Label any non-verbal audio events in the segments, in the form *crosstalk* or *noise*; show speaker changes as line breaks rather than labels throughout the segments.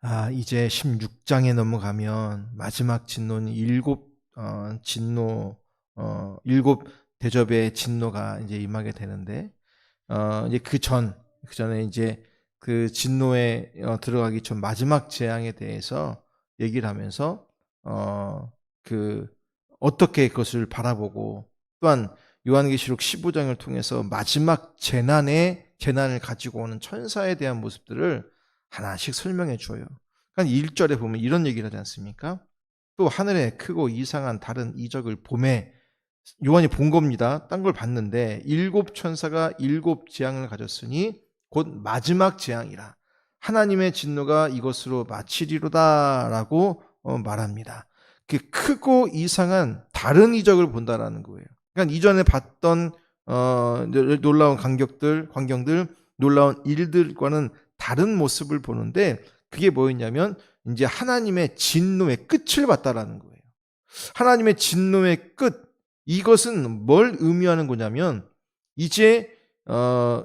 아, 이제 16장에 넘어가면 마지막 진노는 일곱 어, 진노 어, 일곱 대접의 진노가 이제 임하게 되는데 어, 이제 그 전, 그 전에 이제 그 진노에 어, 들어가기 전 마지막 재앙에 대해서 얘기를 하면서 어, 그 어떻게 그것을 바라보고 또한 요한계시록 15장을 통해서 마지막 재난의 재난을 가지고 오는 천사에 대한 모습들을 하나씩 설명해 줘요. 그러니까 1절에 보면 이런 얘기를 하지 않습니까? 또 하늘에 크고 이상한 다른 이적을 봄에 요한이 본 겁니다. 딴 걸 봤는데 일곱 천사가 일곱 재앙을 가졌으니 곧 마지막 재앙이라 하나님의 진노가 이것으로 마치리로다라고 어, 말합니다. 그 크고 이상한 다른 이적을 본다라는 거예요. 그러니까 이전에 봤던 어, 놀라운 간격들, 광경들, 놀라운 일들과는 다른 모습을 보는데 그게 뭐였냐면 이제 하나님의 진노의 끝을 봤다라는 거예요. 하나님의 진노의 끝 이것은 뭘 의미하는 거냐면 이제 어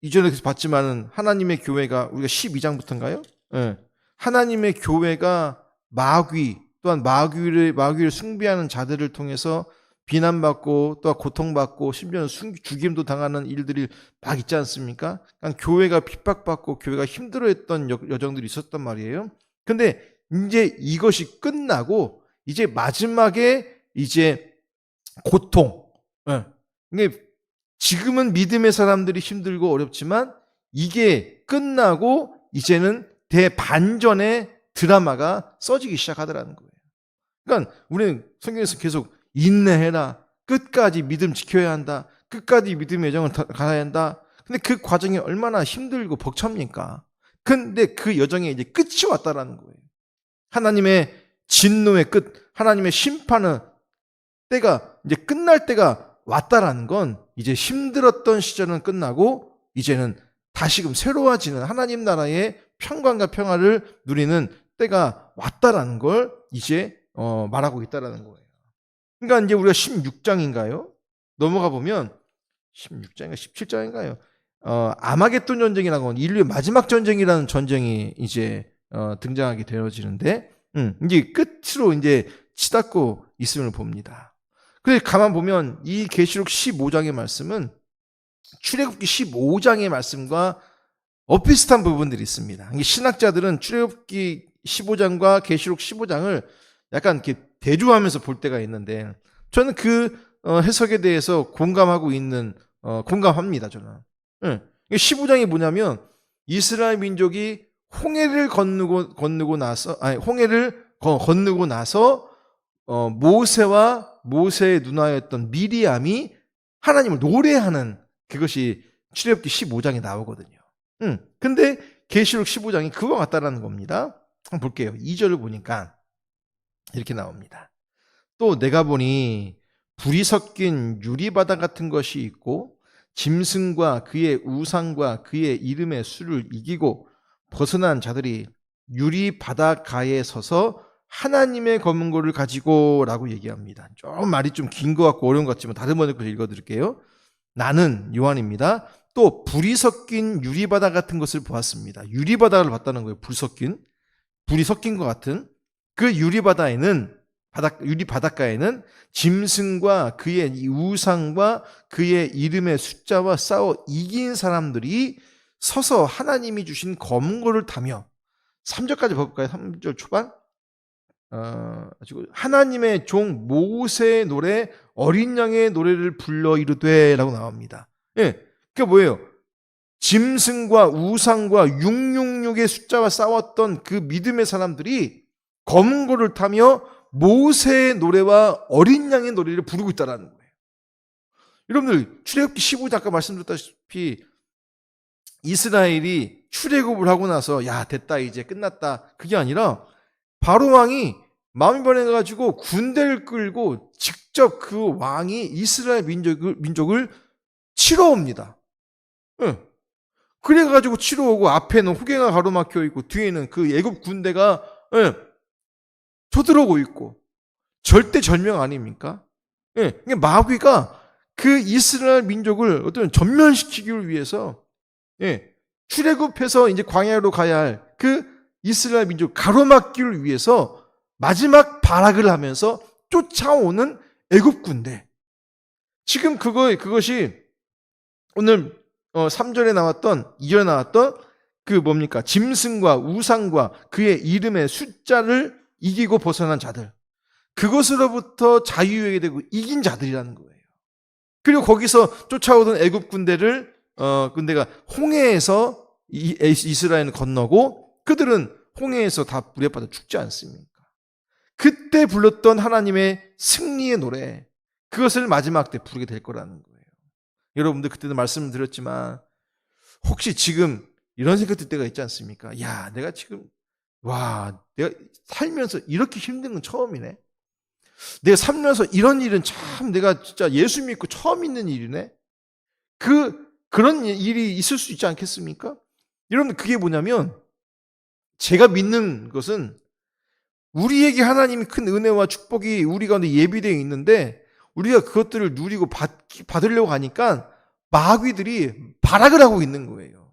이전에 봤지만은 하나님의 교회가 우리가 12장부터인가요? 예. 하나님의 교회가 마귀 또한 마귀를 마귀를 숭배하는 자들을 통해서 비난받고 또 고통받고 심지어는 죽임도 당하는 일들이 막 있지 않습니까? 그러니까 교회가 핍박받고 교회가 힘들어했던 여정들이 있었단 말이에요. 근데 이제 이것이 끝나고 이제 마지막에 이제 고통. 예. 이게 지금은 믿음의 사람들이 힘들고 어렵지만 이게 끝나고 이제는 대반전의 드라마가 써지기 시작하더라는 거예요. 그러니까 우리는 성경에서 계속 인내해라. 끝까지 믿음 지켜야 한다. 끝까지 믿음의 여정을 가야 한다. 근데 그 과정이 얼마나 힘들고 벅찹니까? 근데 그 여정에 이제 끝이 왔다라는 거예요. 하나님의 진노의 끝, 하나님의 심판의 때가 이제 끝날 때가 왔다라는 건 이제 힘들었던 시절은 끝나고 이제는 다시금 새로워지는 하나님 나라의 평강과 평화를 누리는 때가 왔다라는 걸 이제 어, 말하고 있다라는 거예요. 그러니까 이제 우리가 16장인가요? 넘어가 보면 16장인가 17장인가요? 어, 아마겟돈 전쟁이라고 하는 인류의 마지막 전쟁이라는 전쟁이 이제 어, 등장하게 되어지는데 음, 이제 끝으로 이제 치닫고 있음을 봅니다. 그래서 가만 보면 이 계시록 15장의 말씀은 출애굽기 15장의 말씀과 엇비슷한 부분들이 있습니다. 신학자들은 출애굽기 15장과 계시록 15장을 약간 이렇게 대조하면서 볼 때가 있는데 저는 그 어, 해석에 대해서 공감하고 있는 어, 공감합니다. 저는. 네. 15장이 뭐냐면 이스라엘 민족이 홍해를 건너고 건너고 나서 아니 홍해를 건너고 나서 어, 모세와 모세의 누나였던 미리암이 하나님을 노래하는 그것이 출애굽기 15장에 나오거든요. 음. 근데 계시록 15장이 그와 같다라는 겁니다. 한번 볼게요. 2절을 보니까 이렇게 나옵니다. 또 내가 보니 불이 섞인 유리바다 같은 것이 있고 짐승과 그의 우상과 그의 이름의 수를 이기고 벗어난 자들이 유리바다가에 서서 하나님의 검은 고를 가지고 라고 얘기합니다. 좀 말이 좀 긴 것 같고 어려운 것 같지만 다른 번역을 읽어드릴게요. 나는 요한입니다. 또 불이 섞인 유리바다 같은 것을 보았습니다. 유리바다를 봤다는 거예요. 불 섞인 불이 섞인 것 같은 그 유리 바다에는 바닷, 유리 바닷가에는 짐승과 그의 우상과 그의 이름의 숫자와 싸워 이긴 사람들이 서서 하나님이 주신 검은 고를 타며 3절까지 볼까요? 3절 초반? 어, 하나님의 종 모세의 노래 어린 양의 노래를 불러 이르되라고 나옵니다. 예. 그게 뭐예요? 짐승과 우상과 666의 숫자와 싸웠던 그 믿음의 사람들이 검은 고를 타며 모세의 노래와 어린 양의 노래를 부르고 있다는 거예요. 여러분들 출애굽기 15장 아까 말씀드렸다시피 이스라엘이 출애굽을 하고 나서 야 됐다 이제 끝났다 그게 아니라 바로 왕이 마음이 변해가지고 군대를 끌고 직접 그 왕이 이스라엘 민족을 민족을 치러 옵니다. 응. 그래가지고 치러 오고 앞에는 후계가 가로막혀 있고 뒤에는 그 애굽 군대가 응. 쳐들어오고 있고 절대 절명 아닙니까? 예, 마귀가 그 이스라엘 민족을 어떤 전면시키기 위해서 예, 출애굽해서 이제 광야로 가야 할 그 이스라엘 민족 가로막기를 위해서 마지막 발악을 하면서 쫓아오는 애굽군대. 지금 그거 그것이 오늘 어 3절에 나왔던 2절에 나왔던 그 뭡니까? 짐승과 우상과 그의 이름의 숫자를 이기고 벗어난 자들. 그것으로부터 자유하게 되고 이긴 자들이라는 거예요. 그리고 거기서 쫓아오던 애굽 군대를 어 군대가 홍해에서 이- 이스라엘은 건너고 그들은 홍해에서 다 물에 빠져 죽지 않습니까? 그때 불렀던 하나님의 승리의 노래 그것을 마지막 때 부르게 될 거라는 거예요. 여러분들 그때도 말씀을 드렸지만 혹시 지금 이런 생각 들 때가 있지 않습니까? 야, 내가 지금 와, 내가 살면서 이렇게 힘든 건 처음이네. 내가 살면서 이런 일은 참 내가 진짜 예수 믿고 처음 있는 일이네. 그 그런 일이 있을 수 있지 않겠습니까? 여러분 그게 뭐냐면 제가 믿는 것은 우리에게 하나님이 큰 은혜와 축복이 우리 가운데 예비되어 있는데 우리가 그것들을 누리고 받, 받으려고 하니까 마귀들이 발악을 하고 있는 거예요.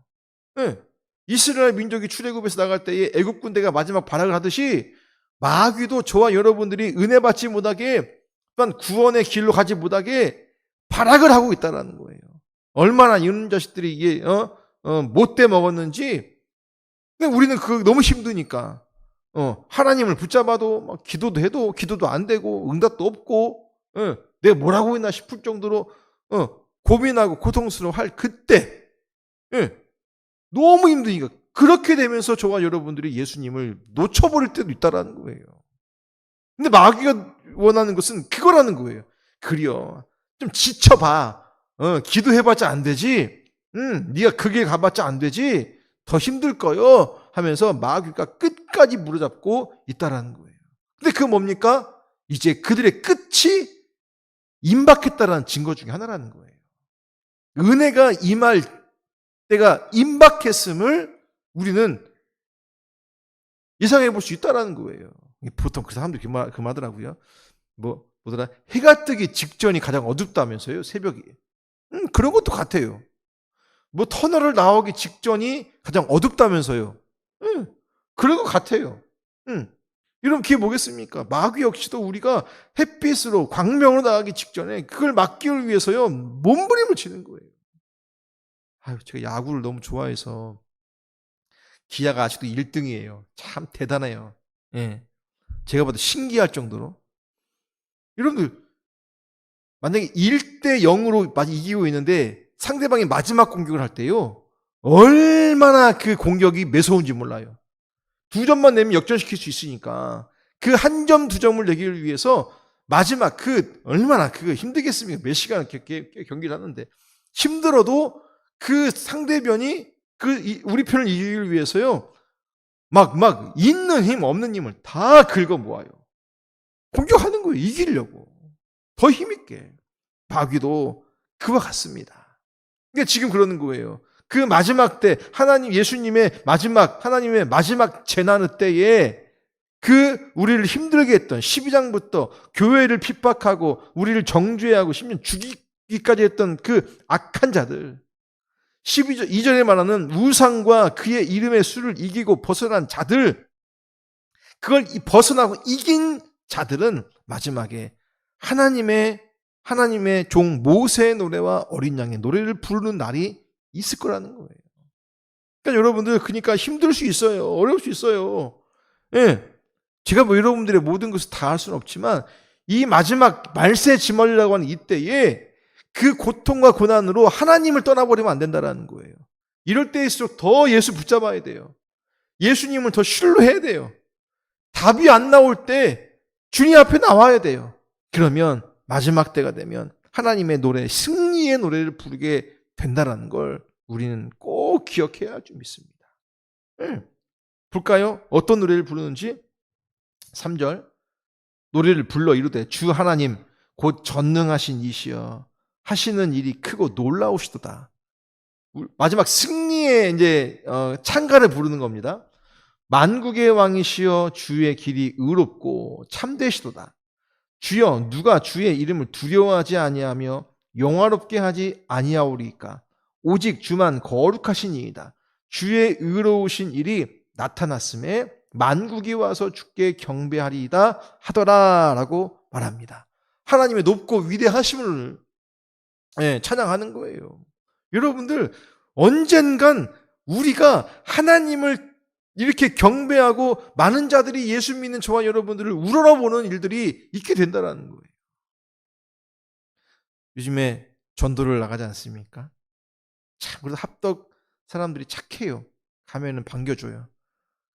예. 이스라엘 민족이 출애굽에서 나갈 때에 애굽 군대가 마지막 발악을 하듯이 마귀도 저와 여러분들이 은혜 받지 못하게 또한 구원의 길로 가지 못하게 발악을 하고 있다라는 거예요. 얼마나 이런 자식들이 이게 어, 어, 못돼 먹었는지 근데 우리는 그 너무 힘드니까 어, 하나님을 붙잡아도 막 기도도 해도 기도도 안 되고 응답도 없고 어, 내가 뭘 하고 있나 싶을 정도로 어, 고민하고 고통스러워할 그때 예, 너무 힘드니까 그렇게 되면서 저와 여러분들이 예수님을 놓쳐버릴 때도 있다라는 거예요. 근데 마귀가 원하는 것은 그거라는 거예요. 그려 좀 지쳐봐. 어, 기도해봤자 안 되지. 응, 네가 그길 가봤자 안 되지. 더 힘들 거요. 하면서 마귀가 끝까지 무릎잡고 있다라는 거예요. 근데 그 뭡니까? 이제 그들의 끝이 임박했다라는 증거 중에 하나라는 거예요. 은혜가 임할 때가 임박했음을 우리는 예상해 볼 수 있다라는 거예요. 보통 그 사람들이 그, 말, 그 말하더라고요. 뭐, 뭐더라? 해가 뜨기 직전이 가장 어둡다면서요, 새벽이. 음, 그런 것도 같아요. 뭐 터널을 나오기 직전이 가장 어둡다면서요. 응, 그런 것 같아요. 응. 여러분 그게 뭐겠습니까? 마귀 역시도 우리가 햇빛으로 광명으로 나가기 직전에 그걸 막기 위해서요 몸부림을 치는 거예요. 아유 제가 야구를 너무 좋아해서 기아가 아직도 1등이에요. 참 대단해요. 예. 제가 봐도 신기할 정도로. 여러분들 만약에 1대 0으로 많이 이기고 있는데 상대방이 마지막 공격을 할 때요. 얼마나 그 공격이 매서운지 몰라요. 두 점만 내면 역전시킬 수 있으니까 그 한 점, 두 점을 내기를 위해서 마지막 그 얼마나 그거 힘들겠습니까? 몇 시간 이렇게 경기를 하는데 힘들어도 그 상대편이 그 이- 우리 편을 이기기 위해서요. 막, 막, 있는 힘, 없는 힘을 다 긁어 모아요. 공격하는 거예요. 이기려고. 더 힘있게. 마귀도 그와 같습니다. 그러니까 지금 그러는 거예요. 그 마지막 때, 하나님, 예수님의 마지막, 하나님의 마지막 재난의 때에 그 우리를 힘들게 했던 12장부터 교회를 핍박하고 우리를 정죄하고 심지어 죽이기까지 했던 그 악한 자들. 12절, 2절에 말하는 우상과 그의 이름의 수를 이기고 벗어난 자들, 그걸 이- 벗어나고 이긴 자들은 마지막에 하나님의, 하나님의 종 모세의 노래와 어린 양의 노래를 부르는 날이 있을 거라는 거예요. 그러니까 여러분들, 그러니까 힘들 수 있어요. 어려울 수 있어요. 예. 제가 뭐 여러분들의 모든 것을 다 할 수는 없지만, 이 마지막 말세 지멀이라고 하는 이때에 그 고통과 고난으로 하나님을 떠나버리면 안 된다라는 거예요. 이럴 때일수록 더 예수 붙잡아야 돼요. 예수님을 더 신뢰해야 돼요. 답이 안 나올 때 주님 앞에 나와야 돼요. 그러면 마지막 때가 되면 하나님의 노래, 승리의 노래를 부르게 된다라는 걸 우리는 꼭 기억해야 할줄 믿습니다. 예. 볼까요? 어떤 노래를 부르는지? 3절. 노래를 불러 이르되 주 하나님 곧 전능하신 이시여 하시는 일이 크고 놀라우시도다. 마지막 승리의 이제 어, 찬가를 부르는 겁니다. 만국의 왕이시여 주의 길이 의롭고 참되시도다. 주여 누가 주의 이름을 두려워하지 아니하며 영화롭게 하지 아니하오리까. 오직 주만 거룩하신 이이다. 주의 의로우신 일이 나타났음에 만국이 와서 주께 경배하리이다 하더라라고 말합니다. 하나님의 높고 위대하심을 예, 찬양하는 거예요. 여러분들 언젠간 우리가 하나님을 이렇게 경배하고 많은 자들이 예수 믿는 저와 여러분들을 우러러보는 일들이 있게 된다라는 거예요. 요즘에 전도를 나가지 않습니까? 참 그래도 합덕 사람들이 착해요. 가면은 반겨줘요.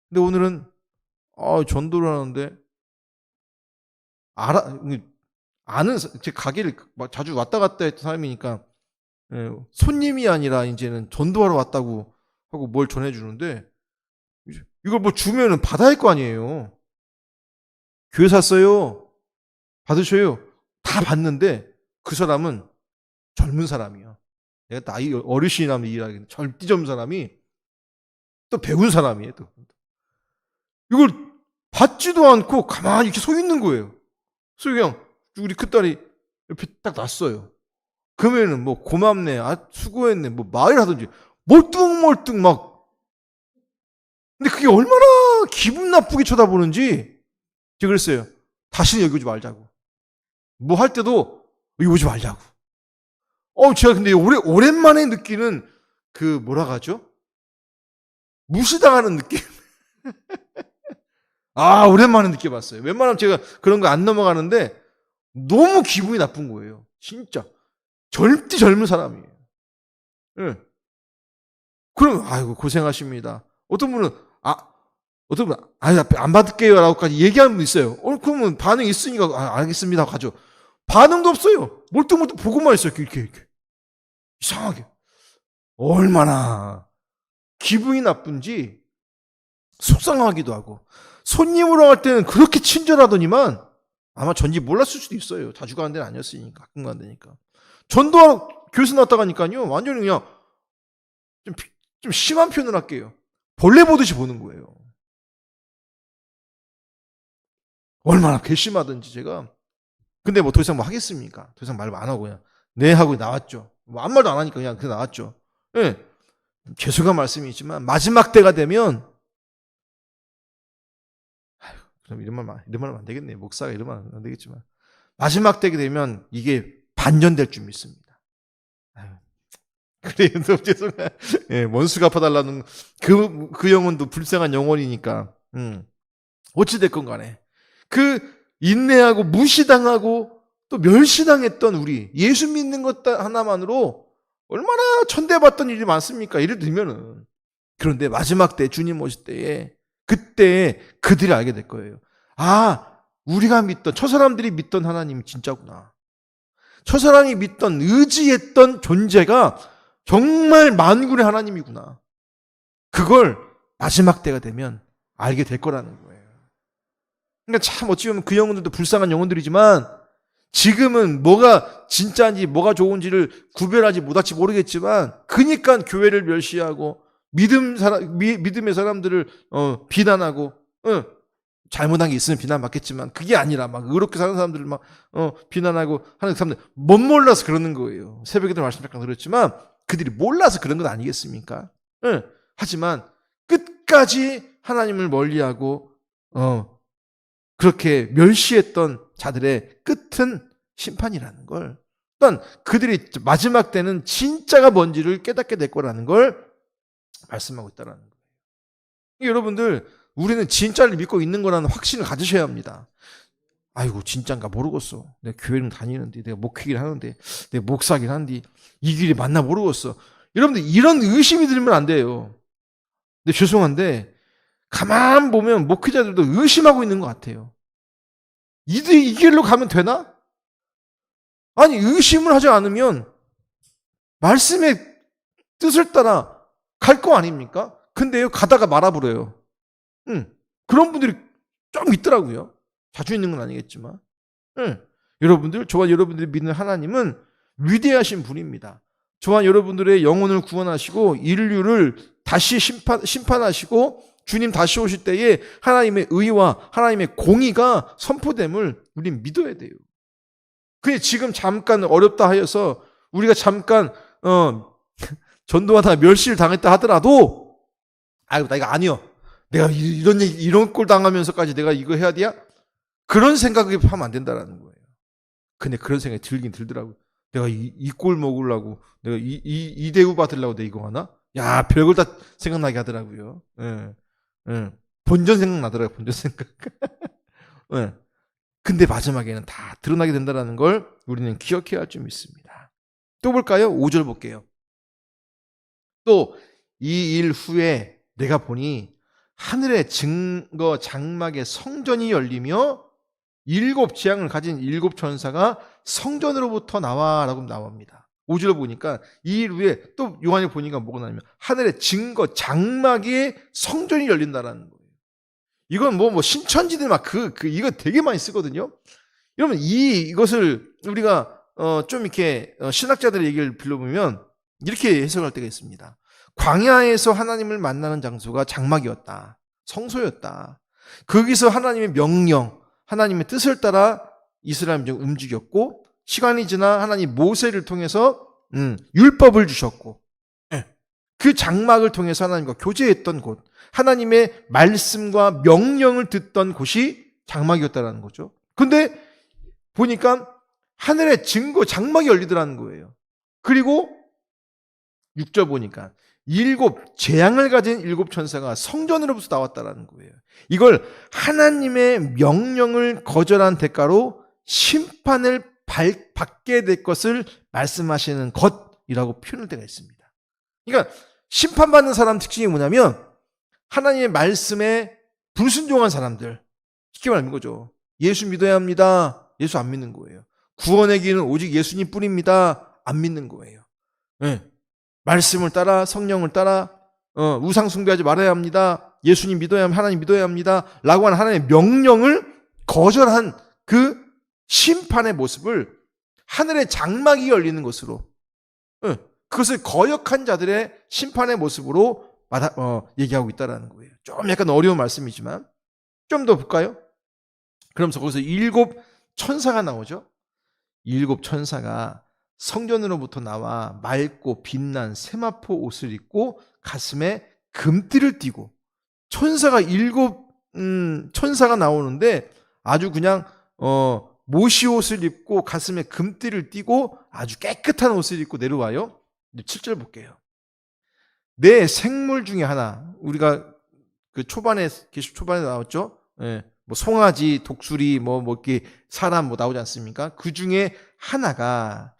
근데 오늘은 어, 전도를 하는데 알아 아는 사- 제 가게를 막 자주 왔다 갔다 했던 사람이니까 예, 손님이 아니라 이제는 전도하러 왔다고 하고 뭘 전해주는데 이걸 뭐 주면은 받아야 할 거 아니에요. 교회 샀어요. 받으셔요. 다 받는데 그 사람은 젊은 사람이야. 내가 나이 어르신이라면 이해하겠네. 젊디 젊은 사람이 또 배운 사람이에요. 또 이걸 받지도 않고 가만히 이렇게 서 있는 거예요. 그래서 그냥 우리 큰딸이 옆에 딱 놨어요. 그러면은 뭐 고맙네, 아 수고했네, 뭐 말을 하든지 멀뚱멀뚱 막. 근데 그게 얼마나 기분 나쁘게 쳐다보는지 제가 그랬어요. 다시는 여기 오지 말자고. 뭐 할 때도 여기 오지 말자고. 어, 제가 근데 오래, 오랜만에 느끼는 그 뭐라 하죠? 무시당하는 느낌. *laughs* 아, 오랜만에 느껴봤어요. 웬만하면 제가 그런 거 안 넘어가는데 너무 기분이 나쁜 거예요. 진짜. 젊디 젊은 사람이에요. 예. 그럼, 아이고, 고생하십니다. 어떤 분은, 아, 어떤 분은, 아니, 안 받을게요. 라고까지 얘기하는 분 있어요. 어, 그러면 반응이 있으니까, 아, 알겠습니다. 가죠. 반응도 없어요. 멀뚱멀뚱 보고만 있어요. 이렇게, 이렇게. 이상하게. 얼마나 기분이 나쁜지 속상하기도 하고. 손님으로 갈 때는 그렇게 친절하더니만 아마 전지 몰랐을 수도 있어요. 자주 가는 데는 아니었으니까. 가끔 가는 데니까. 전도하러 교회에서 나왔다 가니까요. 완전히 그냥 좀, 피- 좀 심한 표현을 할게요. 벌레 보듯이 보는 거예요. 얼마나 괘씸하든지 제가. 근데 뭐 더 이상 뭐 하겠습니까? 더 이상 말 안 하고 그냥 네 하고 나왔죠. 뭐 아무 말도 안 하니까 그냥 그 나왔죠. 예. 죄송한 말씀이지만 마지막 때가 되면 그럼 이런 말만 이런 말 하면 안 되겠네. 목사가 이러면 안 되겠지만 마지막 때가 되면 이게 반전될 줄 믿습니다. 그래요. 너무 *laughs* 죄송해요. 예, 원수 갚아달라는 그, 그 영혼도 불쌍한 영혼이니까. 음. 어찌됐건 간에. 그 인내하고 무시당하고 또 멸시당했던 우리 예수 믿는 것 하나만으로 얼마나 천대받던 일이 많습니까? 예를 들면은. 그런데 마지막 때 주님 오실 때에 그때 그들이 알게 될 거예요. 아, 우리가 믿던 저 사람들이 믿던 하나님이 진짜구나. 저 사람이 믿던 의지했던 존재가 정말 만군의 하나님이구나. 그걸 마지막 때가 되면 알게 될 거라는 거예요. 그러니까 참 어찌 보면 그 영혼들도 불쌍한 영혼들이지만 지금은 뭐가 진짜인지 뭐가 좋은지를 구별하지 못할지 모르겠지만 그니까 교회를 멸시하고 믿음 사람 미, 믿음의 사람들을 어, 비난하고 어, 잘못한 게 있으면 비난받겠지만 그게 아니라 막 의롭게 사는 사람들을 막 어, 비난하고 하는 사람들 못 몰라서 그러는 거예요. 새벽에도 말씀 잠깐 들었지만 그들이 몰라서 그런 건 아니겠습니까? 예. 하지만 끝까지 하나님을 멀리하고 어, 그렇게 멸시했던 자들의 끝은 심판이라는 걸 또한 그들이 마지막 때는 진짜가 뭔지를 깨닫게 될 거라는 걸 말씀하고 있다는 거예요. 여러분들 우리는 진짜를 믿고 있는 거라는 확신을 가지셔야 합니다. 아이고 진짜인가 모르겠어. 내가 교회는 다니는데 내가 목회를 하는데 내가 목사긴 한데 이 길이 맞나 모르겠어. 여러분들 이런 의심이 들면 안 돼요. 근데 죄송한데 가만 보면 목회자들도 의심하고 있는 것 같아요. 이들 이 길로 가면 되나? 아니 의심을 하지 않으면 말씀의 뜻을 따라 갈 거 아닙니까? 근데요 가다가 말아버려요. 응. 그런 분들이 좀 있더라고요. 자주 있는 건 아니겠지만. 응. 여러분들, 저와 여러분들이 믿는 하나님은 위대하신 분입니다. 저와 여러분들의 영혼을 구원하시고 인류를 다시 심판, 심판하시고 주님 다시 오실 때에 하나님의 의와 하나님의 공의가 선포됨을 우린 믿어야 돼요. 그게 지금 잠깐 어렵다 하여서 우리가 잠깐 어 전도하다 멸시를 당했다 하더라도 아이고 나 이거 아니요. 내가 이- 이런 이런 꼴 당하면서까지 내가 이거 해야 돼야? 그런 생각을 하면 안 된다라는 거예요. 근데 그런 생각이 들긴 들더라고요. 내가 이, 이꼴 먹으려고, 내가 이, 이, 이 대우 받으려고 내가 이거 하나? 야, 별걸 다 생각나게 하더라고요. 예. 예. 본전 생각나더라고요, 본전 생각. *laughs* 예. 근데 마지막에는 다 드러나게 된다는 걸 우리는 기억해야 할 줄 믿습니다. 또 볼까요? 5절 볼게요. 또 이 일 후에 내가 보니 하늘의 증거 장막의 성전이 열리며 일곱 재앙을 가진 일곱 천사가 성전으로부터 나와라고 나옵니다. 5절 보니까 이 일 후에 또 요한이 보니까 뭐가 나냐면 하늘의 증거 장막의 성전이 열린다라는 거예요. 이건 뭐, 뭐, 신천지들 막 그, 그, 이거 되게 많이 쓰거든요. 여러분, 이, 이것을 우리가, 어, 좀 이렇게, 어, 신학자들의 얘기를 빌려보면 이렇게 해석할 때가 있습니다. 광야에서 하나님을 만나는 장소가 장막이었다. 성소였다. 거기서 하나님의 명령, 하나님의 뜻을 따라 이스라엘 민족 움직였고, 시간이 지나 하나님 모세를 통해서, 음, 율법을 주셨고, 예. 그 장막을 통해서 하나님과 교제했던 곳, 하나님의 말씀과 명령을 듣던 곳이 장막이었다라는 거죠. 근데 보니까 하늘의 증거 장막이 열리더라는 거예요. 그리고 6절 보니까 일곱 재앙을 가진 일곱 천사가 성전으로부터 나왔다라는 거예요. 이걸 하나님의 명령을 거절한 대가로 심판을 발- 받게 될 것을 말씀하시는 것이라고 표현할 때가 있습니다. 그러니까 심판받는 사람 특징이 뭐냐면 하나님의 말씀에 불순종한 사람들 쉽게 말하는 거죠. 예수 믿어야 합니다. 예수 안 믿는 거예요. 구원의 길은 오직 예수님 뿐입니다. 안 믿는 거예요. 예. 말씀을 따라 성령을 따라 어, 우상 숭배하지 말아야 합니다. 예수님 믿어야 합니다. 하나님 믿어야 합니다. 라고 하는 하나님의 명령을 거절한 그 심판의 모습을 하늘의 장막이 열리는 것으로 예. 그것을 거역한 자들의 심판의 모습으로 마다, 어, 얘기하고 있다라는 거예요. 좀 약간 어려운 말씀이지만 좀 더 볼까요? 그러면서 거기서 일곱 천사가 나오죠. 일곱 천사가 성전으로부터 나와 맑고 빛난 세마포 옷을 입고 가슴에 금띠를 띠고 천사가 일곱 음, 천사가 나오는데 아주 그냥 어, 모시 옷을 입고 가슴에 금띠를 띠고 아주 깨끗한 옷을 입고 내려와요. 7절 볼게요. 내 생물 중에 하나 우리가 그 초반에 계시 초반에 나왔죠. 예. 뭐 송아지, 독수리, 뭐, 뭐, 이렇게 사람 뭐 나오지 않습니까? 그 중에 하나가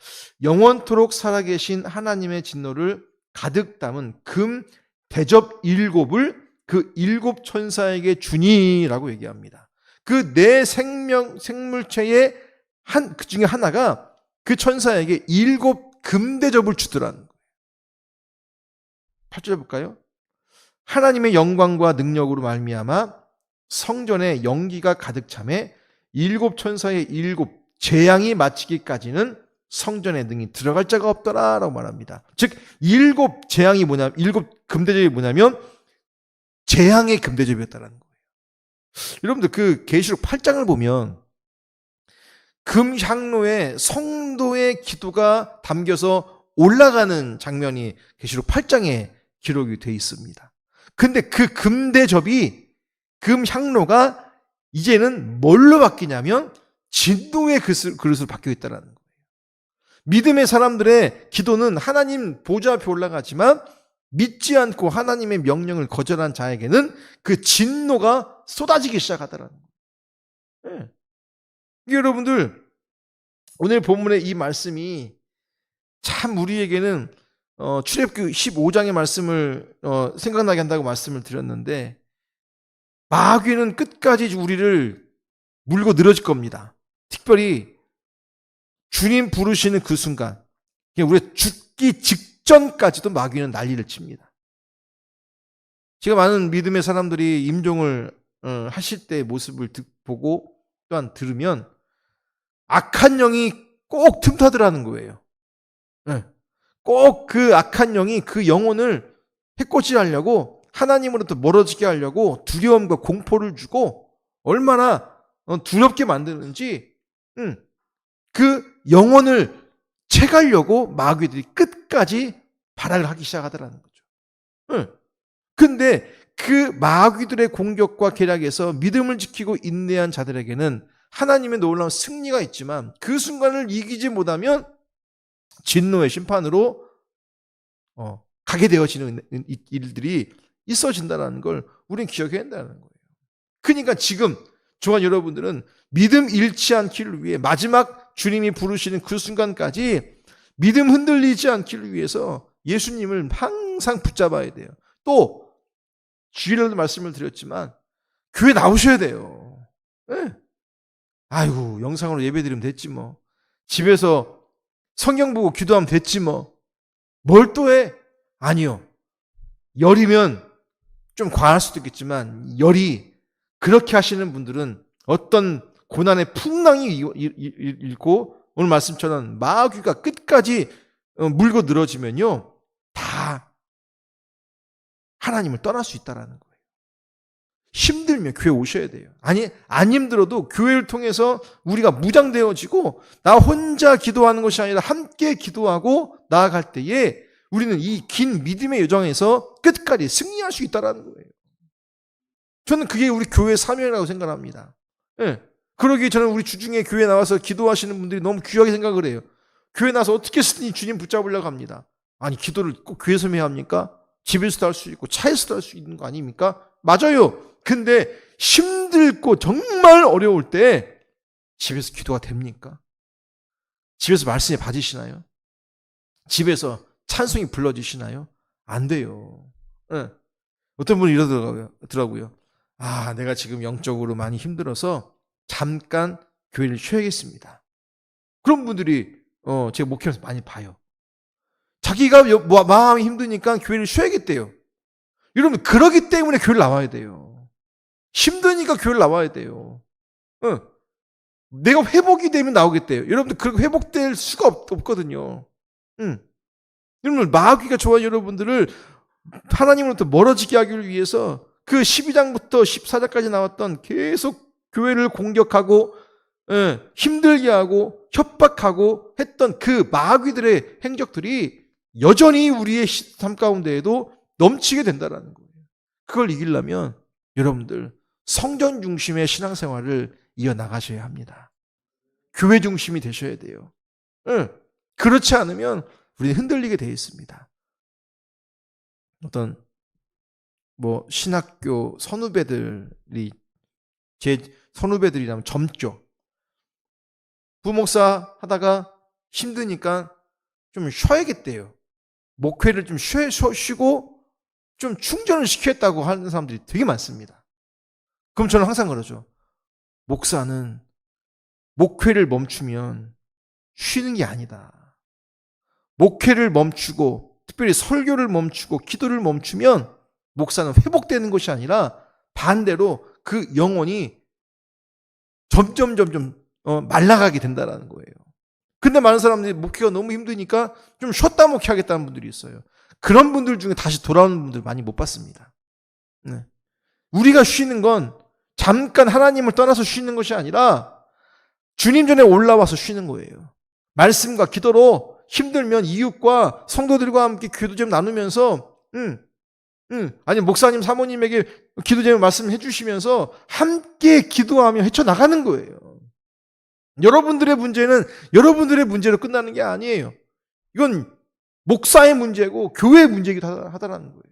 영원토록 살아계신 하나님의 진노를 가득 담은 금 대접 일곱을 그 일곱 천사에게 주니라고 얘기합니다. 그 내 생명, 생물체의 한, 그 중에 하나가 그 천사에게 일곱 금대접을 주더라는 거예요. 8절 볼까요? 하나님의 영광과 능력으로 말미암아 성전에 연기가 가득 참에 일곱 천사의 일곱 재앙이 마치기까지는 성전에 능히 들어갈 자가 없더라라고 말합니다. 즉 일곱 재앙이 뭐냐 일곱 금대접이 뭐냐면 재앙의 금대접이었다라는 거예요. 여러분들 그 계시록 8장을 보면 금향로에 성도의 기도가 담겨서 올라가는 장면이 계시록 8장에 기록이 돼 있습니다. 근데 그 금대접이 금 향로가 이제는 뭘로 바뀌냐면 진노의 그릇- 그릇으로 바뀌어 있다는 거예요. 믿음의 사람들의 기도는 하나님 보좌 앞에 올라가지만 믿지 않고 하나님의 명령을 거절한 자에게는 그 진노가 쏟아지기 시작하더라는 거예요. 예. 여러분들 오늘 본문의 이 말씀이 참 우리에게는 어, 출애굽기 15장의 말씀을 어, 생각나게 한다고 말씀을 드렸는데 마귀는 끝까지 우리를 물고 늘어질 겁니다. 특별히 주님 부르시는 그 순간, 우리가 죽기 직전까지도 마귀는 난리를 칩니다. 제가 많은 믿음의 사람들이 임종을 어, 하실 때의 모습을 듣- 보고 또한 들으면 악한 영이 꼭 틈타더라는 거예요. 꼭 그 악한 영이 그 영혼을 해코지 하려고 하나님으로부터 멀어지게 하려고 두려움과 공포를 주고 얼마나 어, 두렵게 만드는지 음, 그 영혼을 채가려고 마귀들이 끝까지 발악을 하기 시작하더라는 거죠. 음. 근데 그 마귀들의 공격과 계략에서 믿음을 지키고 인내한 자들에게는 하나님의 놀라운 승리가 있지만 그 순간을 이기지 못하면 진노의 심판으로 어, 가게 되어지는 이- 일들이 있어진다는 걸 우리는 기억해야 한다는 거예요. 그러니까 지금 중한 여러분들은 믿음 잃지 않기를 위해 마지막 주님이 부르시는 그 순간까지 믿음 흔들리지 않기를 위해서 예수님을 항상 붙잡아야 돼요. 또 주일에도 말씀을 드렸지만 교회 나오셔야 돼요. 예. 아이고 영상으로 예배드리면 됐지 뭐. 집에서 성경 보고 기도하면 됐지 뭐. 뭘 또 해? 아니요. 열이면 좀 과할 수도 있겠지만 열이 그렇게 하시는 분들은 어떤 고난의 풍랑이 일고 오늘 말씀처럼 마귀가 끝까지 어, 물고 늘어지면요 다 하나님을 떠날 수 있다라는 거예요. 힘들면 교회 오셔야 돼요. 아니 안 힘들어도 교회를 통해서 우리가 무장되어지고 나 혼자 기도하는 것이 아니라 함께 기도하고 나아갈 때에 우리는 이 긴 믿음의 여정에서 끝까지 승리할 수 있다라는 거예요. 저는 그게 우리 교회 사명이라고 생각합니다. 예. 그러기 저는 우리 주중에 교회 나와서 기도하시는 분들이 너무 귀하게 생각을 해요. 교회 나서 어떻게 쓰니 주님 붙잡으려고 합니다. 아니, 기도를 꼭 교회에서 해야 합니까? 집에서도 할 수 있고 차에서도 할 수 있는 거 아닙니까? 맞아요. 근데 힘들고 정말 어려울 때 집에서 기도가 됩니까? 집에서 말씀이 받으시나요? 집에서 찬송이 불러지시나요? 안 돼요. 예. 어떤 분이 이러더라고요. 아, 내가 지금 영적으로 많이 힘들어서 잠깐 교회를 쉬어야겠습니다. 그런 분들이 어, 제 목회에서 많이 봐요. 자기가 여- 뭐- 마음이 힘드니까 교회를 쉬어야겠대요. 여러분, 그러기 때문에 교회를 나와야 돼요. 힘드니까 교회를 나와야 돼요. 어. 내가 회복이 되면 나오겠대요. 여러분들, 그렇게 회복될 수가 없, 없거든요. 응. 여러분, 마귀가 좋아요, 여러분들을 하나님으로부터 멀어지게 하기 위해서 그 12장부터 14장까지 나왔던 계속 교회를 공격하고 예, 힘들게 하고 협박하고 했던 그 마귀들의 행적들이 여전히 우리의 시- 삶 가운데에도 넘치게 된다는 거예요. 그걸 이기려면 여러분들 성전 중심의 신앙생활을 이어나가셔야 합니다. 교회 중심이 되셔야 돼요. 예, 그렇지 않으면 우리는 흔들리게 되어 있습니다. 어떤 뭐 신학교 선후배들이 제 선후배들이라면 젊죠. 부목사 하다가 힘드니까 좀 쉬어야겠대요. 목회를 좀 쉬, 쉬, 쉬고 좀 충전을 시켰다고 하는 사람들이 되게 많습니다. 그럼 저는 항상 그러죠. 목사는 목회를 멈추면 쉬는 게 아니다. 목회를 멈추고 특별히 설교를 멈추고 기도를 멈추면 목사는 회복되는 것이 아니라 반대로 그 영혼이 점점 점점 어, 말라가게 된다라는 거예요. 근데 많은 사람들이 목회가 너무 힘드니까 좀 쉬었다 목회하겠다는 분들이 있어요. 그런 분들 중에 다시 돌아오는 분들 많이 못 봤습니다. 네. 우리가 쉬는 건 잠깐 하나님을 떠나서 쉬는 것이 아니라 주님 전에 올라와서 쉬는 거예요. 말씀과 기도로 힘들면 이웃과 성도들과 함께 기도 좀 나누면서, 응, 응, 아니 목사님 사모님에게 기도 제목 말씀해 주시면서 함께 기도하며 헤쳐 나가는 거예요. 여러분들의 문제는 여러분들의 문제로 끝나는 게 아니에요. 이건 목사의 문제고 교회의 문제이기도 하다- 하다라는 거예요.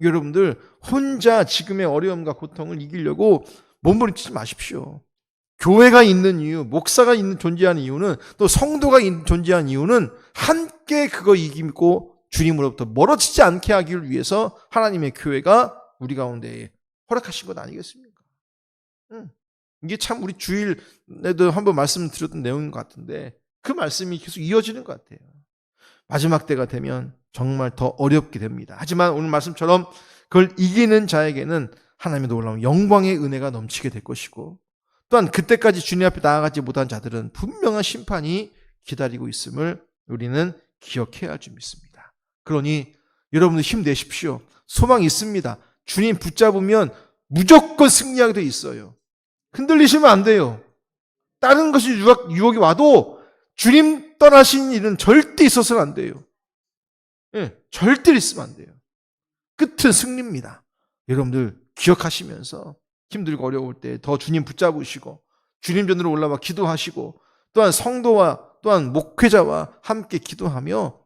여러분들 혼자 지금의 어려움과 고통을 이기려고 몸부림치지 마십시오. 교회가 있는 이유, 목사가 있는 존재하는 이유는 또 성도가 있- 존재하는 이유는 함께 그거 이기고 주님으로부터 멀어지지 않게 하기를 위해서 하나님의 교회가 우리 가운데 허락하신 것 아니겠습니까? 응. 이게 참 우리 주일에도 한번 말씀드렸던 내용인 것 같은데 그 말씀이 계속 이어지는 것 같아요. 마지막 때가 되면 정말 더 어렵게 됩니다. 하지만 오늘 말씀처럼 그걸 이기는 자에게는 하나님의 놀라운 영광의 은혜가 넘치게 될 것이고 또한 그때까지 주님 앞에 나아가지 못한 자들은 분명한 심판이 기다리고 있음을 우리는 기억해야 할줄 믿습니다. 그러니 여러분들 힘내십시오. 소망이 있습니다. 주님 붙잡으면 무조건 승리하게 돼 있어요. 흔들리시면 안 돼요. 다른 것이 유혹, 유혹이 와도 주님 떠나신 일은 절대 있어서는 안 돼요. 예, 절대 있으면 안 돼요. 끝은 승리입니다. 여러분들 기억하시면서 힘들고 어려울 때 더 주님 붙잡으시고 주님 전으로 올라와 기도하시고 또한 성도와 또한 목회자와 함께 기도하며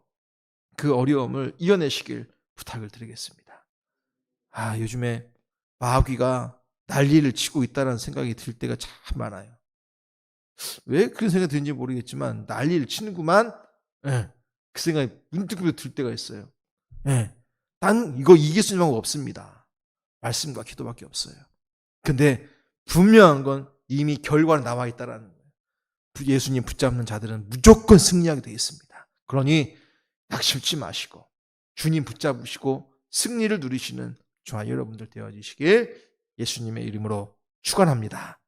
그 어려움을 이겨내시길 부탁을 드리겠습니다. 아, 요즘에 마귀가 난리를 치고 있다는 생각이 들 때가 참 많아요. 왜 그런 생각이 드는지 모르겠지만 난리를 치는구만. 예, 그 생각이 문득 들 때가 있어요. 예, 난 이거 이길 수 있는 방법 없습니다. 말씀과 기도밖에 없어요. 근데 분명한 건 이미 결과는 나와 있다라는 거예요. 예수님 붙잡는 자들은 무조건 승리하게 되어 있습니다. 그러니 약실치 마시고 주님 붙잡으시고 승리를 누리시는 저와 여러분들 되어지시길 예수님의 이름으로 축원합니다.